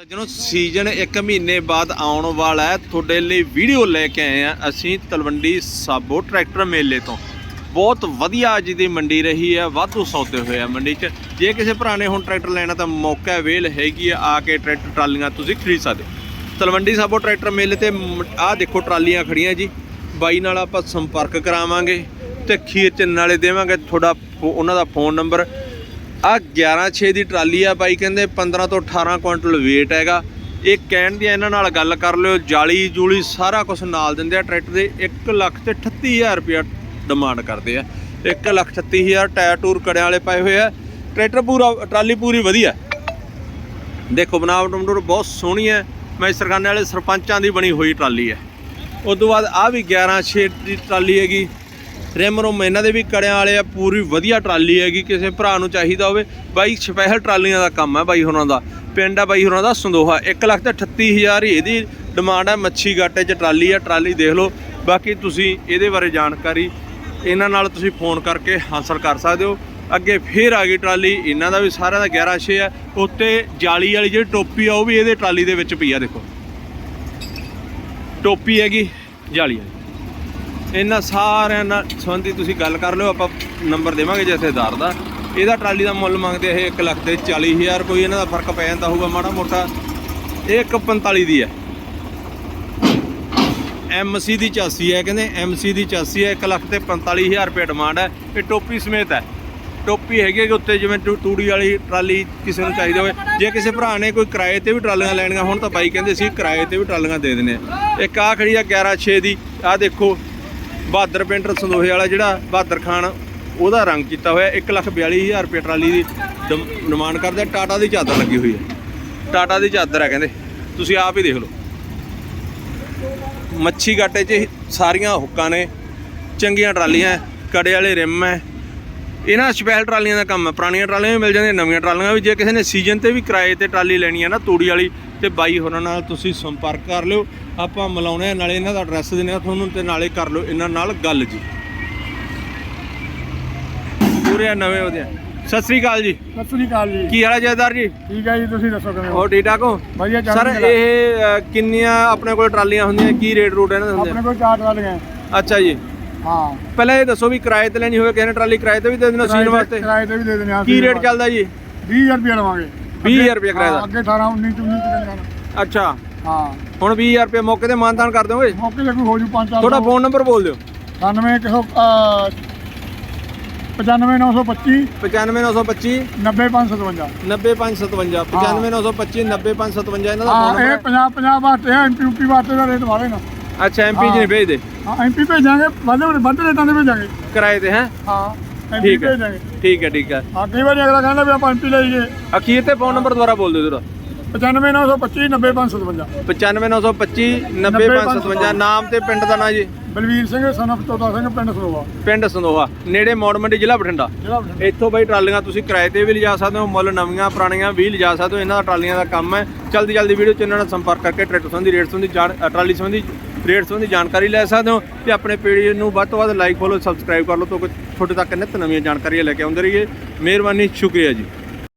ਸੱਜਣੋ ਸੀਜ਼ਨ 1 ਮਹੀਨੇ ਬਾਅਦ ਆਉਣ ਵਾਲਾ ਹੈ। ਤੁਹਾਡੇ ਲਈ ਵੀਡੀਓ ਲੈ ਕੇ ਆਏ ਆ ਅਸੀਂ ਤਲਵੰਡੀ ਸਾਬੋ ਟਰੈਕਟਰ ਮੇਲੇ ਤੋਂ। ਬਹੁਤ ਵਧੀਆ ਅੱਜ ਦੀ ਮੰਡੀ ਰਹੀ ਹੈ। ਵਾਧੂ ਸੌਦੇ ਹੋਏ ਆ ਮੰਡੀ 'ਚ। ਜੇ ਕਿਸੇ ਭਰਾ ਨੇ ਹੁਣ ਟਰੈਕਟਰ ਲੈਣਾ ਤਾਂ ਮੌਕਾ ਵੇਲ ਹੈਗੀ ਆ। ਆ ਕੇ ਟਰੈਕਟਰ ਟਰਾਲੀਆਂ ਤੁਸੀਂ ਖਰੀਦ ਸਕਦੇ ਹੋ। ਤਲਵੰਡੀ ਸਾਬੋ ਟਰੈਕਟਰ ਮੇਲੇ ਤੇ ਆਹ ਦੇਖੋ ਟਰਾਲੀਆਂ ਖੜੀਆਂ ਜੀ। ਬਾਈ ਨਾਲ ਆਪਾਂ ਸੰਪਰਕ ਕਰਾਵਾਂਗੇ ਤੇ ਖੀਰ ਚ ਨਾਲੇ ਦੇਵਾਂਗੇ। ਤੁਹਾਡਾ ਉਹਨਾਂ ਦਾ ਫੋਨ ਨੰਬਰ ਆ 116 ਦੀ ਟਰਾਲੀ ਆ ਬਾਈ, ਕਹਿੰਦੇ 15 ਤੋਂ 18 ਕੁਇੰਟਲ weight ਹੈਗਾ। ਇਹ ਕਹਿਣ ਦੀ ਇਹਨਾਂ ਨਾਲ ਗੱਲ ਕਰ ਲਿਓ, ਜਾਲੀ ਜੂਲੀ ਸਾਰਾ ਕੁਝ ਨਾਲ ਦਿੰਦੇ ਆ, ਟਰੈਕਟਰ ਦੇ 1 ਲੱਖ ਤੇ 38000 ਰੁਪਇਆ ਡਿਮਾਂਡ ਕਰਦੇ ਆ। 1 ਲੱਖ 38000 ਟਾਇਰ ਟੂਰ ਕੜਿਆਂ ਵਾਲੇ ਪਏ ਹੋਏ ਆ। ਟਰੈਕਟਰ ਪੂਰਾ, ਟਰਾਲੀ ਪੂਰੀ ਵਧੀਆ। ਦੇਖੋ ਬਣਾਵਟ ਬਣਾਵਟ ਬਹੁਤ ਸੋਹਣੀ ਹੈ। ਮੈਂ ਸਰਗਾਨੇ ਵਾਲੇ ਸਰਪੰਚਾਂ ਦੀ ਬਣੀ ਹੋਈ ਟਰਾਲੀ ਹੈ। ਉਸ ਤੋਂ ਬਾਅਦ ਆ ਵੀ 11 ਛੇ ਦੀ ਟਰਾਲੀ ਹੈਗੀ। ਰਿਮ ਰੁਮ, ਇਹਨਾਂ ਦੇ ਵੀ ਕੜਿਆਂ ਵਾਲੇ ਆ, ਪੂਰੀ ਵਧੀਆ ਟਰਾਲੀ ਹੈਗੀ, ਕਿਸੇ ਭਰਾ ਨੂੰ ਚਾਹੀਦਾ ਹੋਵੇ। ਬਾਈ, ਸਪੈਸ਼ਲ ਟਰਾਲੀਆਂ ਦਾ ਕੰਮ ਹੈ ਬਾਈ ਹੋਰਾਂ ਦਾ। ਪਿੰਡ ਆ ਬਾਈ ਹੋਰਾਂ ਦਾ, ਸੰਦੋਹਾ। 1 ਲੱਖ ਤੇ 38000 ਹੀ ਇਹਦੀ ਡਿਮਾਂਡ ਹੈ, ਮੱਛੀ ਗਾਟੇ 'ਚ ਟਰਾਲੀ ਆ, ਟਰਾਲੀ ਦੇਖ ਲਓ। ਬਾਕੀ ਤੁਸੀਂ ਇਹਦੇ ਬਾਰੇ ਜਾਣਕਾਰੀ, ਇਹਨਾਂ ਨਾਲ ਤੁਸੀਂ ਫੋਨ ਕਰਕੇ ਹਾਸਲ ਕਰ ਸਕਦੇ ਹੋ। ਅੱਗੇ ਫੇਰ ਆ ਗਈ ਟਰਾਲੀ, ਇਹਨਾਂ ਦਾ ਵੀ ਸਾਰਿਆਂ ਦਾ 11 ਛੇ ਹੈ ਉੱਤੇ ਜਾਲੀ ਵਾਲੀ ਜਿਹੜੀ ਟੋਪੀ ਆ, ਉਹ ਵੀ ਇਹਦੇ ਟਰਾਲੀ ਦੇ ਵਿੱਚ ਪਈ ਆ, ਦੇਖੋ। ਟੋਪੀ ਹੈਗੀ ਜਾਲੀ ਵਾਲੀ। ਇਹਨਾਂ ਸਾਰਿਆਂ ਨਾਲ ਸੰਬੰਧੀ ਤੁਸੀਂ ਗੱਲ ਕਰ ਲਿਓ, ਆਪਾਂ ਨੰਬਰ ਦੇਵਾਂਗੇ ਜਥੇਦਾਰ ਦਾ। ਇਹਦਾ ਟਰਾਲੀ ਦਾ ਮੁੱਲ ਮੰਗਦੇ ਇਹ 1 ਲੱਖ ਤੇ 40000 ਕੋਈ ਇਹਨਾਂ ਦਾ ਫ਼ਰਕ ਪੈ ਜਾਂਦਾ ਹੋਊਗਾ ਮਾੜਾ ਮੋਟਾ। ਇਹ 145 ਦੀ ਹੈ। ਐਮਸੀ ਦੀ 84 ਹੈ, ਕਹਿੰਦੇ ਐਮਸੀ ਦੀ 84 ਹੈ 1 ਲੱਖ ਤੇ 45000 ਰੁਪਏ ਡਿਮਾਂਡ ਹੈ। ਇਹ ਟੋਪੀ ਸਮੇਤ ਹੈ। ਟੋਪੀ ਹੈਗੀ ਕਿ ਉੱਤੇ, ਜਿਵੇਂ ਟੂ- ਤੂੜੀ ਵਾਲੀ ਟਰਾਲੀ ਕਿਸੇ ਨੂੰ ਚਾਹੀਦੀ ਹੋਵੇ। ਜੇ ਕਿਸੇ ਭਰਾ ਨੇ ਕੋਈ ਕਿਰਾਏ ਤੇ ਵੀ ਟਰਾਲੀਆਂ ਲੈਣੀਆਂ ਹੁਣ ਤਾਂ ਬਾਈ ਕਹਿੰਦੇ ਸੀ ਕਿਰਾਏ ਤੇ ਵੀ ਟਰਾਲੀਆਂ ਦੇ ਦਿੰਦੇ ਆ। ਇੱਕ ਆ ਖੜੀ ਆ 11 6 ਦੀ ਆ ਦੇਖੋ। ਬਹਾਦਰ ਪਿੰਡ ਸੰਦੋਹੇ ਵਾਲਾ ਜਿਹੜਾ ਬਹਾਦਰ ਖਾਨ, ਉਹਦਾ ਰੰਗ ਕੀਤਾ ਹੋਇਆ 142000 ਰੁਪਏ ਟਰਾਲੀ ਦੀ ਡਿਮ- ਡਿਮਾਂਡ ਕਰਦੇ ਟਾਟਾ ਦੀ ਚਾਦਰ ਲੱਗੀ ਹੋਈ ਹੈ। ਟਾਟਾ ਦੀ ਚਾਦਰ ਹੈ ਕਹਿੰਦੇ। ਤੁਸੀਂ ਆਪ ਹੀ ਦੇਖ ਲਓ। ਮੱਛੀ ਗਾਟੇ 'ਚ ਸਾਰੀਆਂ ਹੁੱਕਾਂ ਨੇ। ਚੰਗੀਆਂ ਟਰਾਲੀਆਂ, ਕੜੇ ਵਾਲੇ ਰਿਮ ਹੈ। ਇਹਨਾਂ ਸਪੈਸ਼ਲ ਟਰਾਲੀਆਂ ਦਾ ਕੰਮ ਹੈ। ਪੁਰਾਣੀਆਂ ਟਰਾਲੀਆਂ ਵੀ ਮਿਲ ਜਾਂਦੀਆਂ ਨਵੀਆਂ ਟਰਾਲੀਆਂ ਵੀ। ਜੇ ਕਿਸੇ ਨੇ ਸੀਜ਼ਨ ਤੇ ਵੀ ਕਿਰਾਏ ਤੇ ਟਰਾਲੀ ਲੈਣੀ ਹੈ ਨਾ ਤੂੜੀ ਵਾਲੀ ਤੇ ਬਾਈ ਹੋਰਾਂ ਨਾਲ ਤੁਸੀਂ ਸੰਪਰਕ ਕਰ ਲਿਓ। ਆਪਾਂ ਮਿਲਾਉਣੇ ਨਾਲੇ ਇਹਨਾਂ ਦਾ ਐਡਰੈਸ ਦਿੰਦੇ ਆ ਤੁਹਾਨੂੰ ਤੇ ਨਾਲੇ ਕਰ ਲਿਓ ਇਹਨਾਂ ਨਾਲ ਗੱਲ ਜੀ। ਪੂਰੇ ਨਵੇਂ ਉਹਦੇ। ਸਤਿ ਸ੍ਰੀ ਅਕਾਲ ਜੀ। ਸਤਿ ਸ੍ਰੀ ਅਕਾਲ ਜੀ। ਕੀ ਹਾਲ ਹੈ ਜੈਦਾਰ ਜੀ? ਠੀਕ ਹੈ ਜੀ ਤੁਸੀਂ ਦੱਸੋ ਕਿਵੇਂ ਹੋ? ਠੀਕ ਠਾਕ ਹੋ? ਵਧੀਆ ਸਰ ਚੱਲ ਰਿਹਾ ਇਹ ਕਿੰਨੀਆਂ ਆਪਣੇ ਕੋਲ ਟਰਾਲੀਆਂ ਹੁੰਦੀਆਂ ਕੀ ਰੇਟ ਰੂਟ ਇਹਨਾਂ ਦੇ ਹੁੰਦੇ ਆਪਣੇ ਕੋਲ ਚਾਰ ਟਰਾਲੀਆਂ? ਅੱਛਾ ਜੀ। ਹਾਂ। ਪਹਿਲਾਂ ਇਹ ਦੱਸੋ ਵੀ ਕਿਰਾਏ ਤੇ ਲੈਣੀ ਹੋਵੇ ਕਿਸੇ ਨੇ ਟਰਾਲੀ ਕਿਰਾਏ ਤੇ ਵੀ ਦੇ ਦੇਣਾ ਸੀਨ ਵਾਸਤੇ? ਕਿਰਾਏ ਤੇ ਵੀ ਦੇ ਦੇਣੇ ਆ ਕੀ ਰੇਟ ਚੱਲਦਾ ਜੀ? 20000 ਰੁਪਏ ਲਵਾਂਗੇ। 20000 ਰੁਪਏ ਕਿਰਾਏ ਦਾ? ਅੱਗੇ 18 19 ਚ 19 ਚ ਦੇਣਾ ਅੱਛਾ। ਹਾਂ। ਹੁਣ 20000 ਰੁਪਏ ਮੌਕੇ ਤੇ ਮਾਨਤਾਨ ਕਰ ਦੋਗੇ ਮੌਕੇ ਤੇ ਕੋਈ ਹੋ ਜੂ 5 4 ਤੁਹਾਡਾ ਫੋਨ ਨੰਬਰ ਬੋਲ ਦਿਓ। 99 ਕਿਸੋ 95925 95925 90557 90557 95925 90557 ਇਹਨਾਂ ਦਾ ਫੋਨ ਇਹ ਨੰਬਰ 50 50 ਵਾਸਤੇ ਹੈ ਐਮਪੀ ਯੂਪੀ ਵਾਸਤੇ ਦਾ ਰੇਟ ਵਾਲੇ ਨਾ। ਅੱਛਾ ਐਮਪੀ ਜੀ। ਨਹੀਂ ਭੇਜਦੇ ਹਾਂ ਐਮਪੀ ਭੇਜਾਂਗੇ ਵੱਧ ਵੱਧ ਰੇਟਾਂ ਦੇ ਭੇਜਾਂਗੇ। ਕਿਰਾਏ ਤੇ ਹੈ? ਹਾਂ ਐਮਪੀ ਠੀਕ ਹੈ ਭੇਜਾਂਗੇ। ਠੀਕ ਹੈ ਠੀਕ ਹੈ। ਹਾਂ ਕਈ ਵਾਰੀ ਅਗਲਾ ਕਹਿੰਦਾ ਵੀ ਆਪਾਂ ਐਮਪੀ ਲਈਏ। ਅਖੀਰ ਤੇ ਫੋਨ ਨੰਬਰ ਦੁਬਾਰਾ ਬੋਲ ਦਿਓ ਤੁਹਾਡਾ 95925 90557 95925 90557 ਨਾਮ ਤੇ ਪਿੰਡ ਦਾ ਨਾਂ ਜੀ। ਬਲਵੀਰ ਸਿੰਘ ਸਨਫ ਤੋਤਾ ਸਿੰਘ ਪਿੰਡ ਸਰੋਵਾ ਪਿੰਡ ਸੰਦੋਹਾ ਨੇੜੇ ਮੌੜ ਮੰਡੀ ਜ਼ਿਲ੍ਹਾ ਬਠਿੰਡਾ। ਜਿਹੜਾ ਬਠਿੰਡਾ। ਇੱਥੋਂ ਬਾਈ ਟਰਾਲੀਆਂ ਤੁਸੀਂ ਕਿਰਾਏ ਤੇ ਵੀ ਲਿਜਾ ਸਕਦੇ ਹੋ ਮੁੱਲ ਨਵੀਆਂ ਪੁਰਾਣੀਆਂ ਵੀ ਲਿਜਾ ਸਕਦੇ ਹੋ। ਇਹਨਾਂ ਦਾ ਟਰਾਲੀਆਂ ਦਾ ਕੰਮ ਹੈ। ਜਲਦੀ ਜਲਦੀ ਵੀਡੀਓ ਚ ਇਹਨਾਂ ਨਾਲ ਸੰਪਰਕ ਕਰਕੇ ਟਰੈਕਟਰ ਸੰਬੰਧੀ ਰੇਟ ਸੰਬੰਧੀ ਜਾਣ ਅ, ਟਰਾਲੀ ਸੰਬੰਧੀ ਰੇਟ ਸੰਬੰਧੀ ਜਾਣਕਾਰੀ ਲੈ ਸਕਦੇ ਹੋ ਤੇ ਆਪਣੇ ਪੇਜ ਨੂੰ ਵੱਧ ਤੋਂ ਵੱਧ ਲਾਈਕ ਫੋਲੋ ਸਬਸਕ੍ਰਾਈਬ ਕਰ ਲਓ ਤਾਂ ਕਿ ਤੁਹਾਡੇ ਤੱਕ ਨਿਤ ਨਵੀਆਂ ਜਾਣਕਾਰੀਆਂ ਲੈ ਕੇ ਆਉਂਦੇ ਰਹੀਏ। ਮਿਹਰਬਾਨੀ, ਸ਼ੁਕਰੀਆ ਜੀ।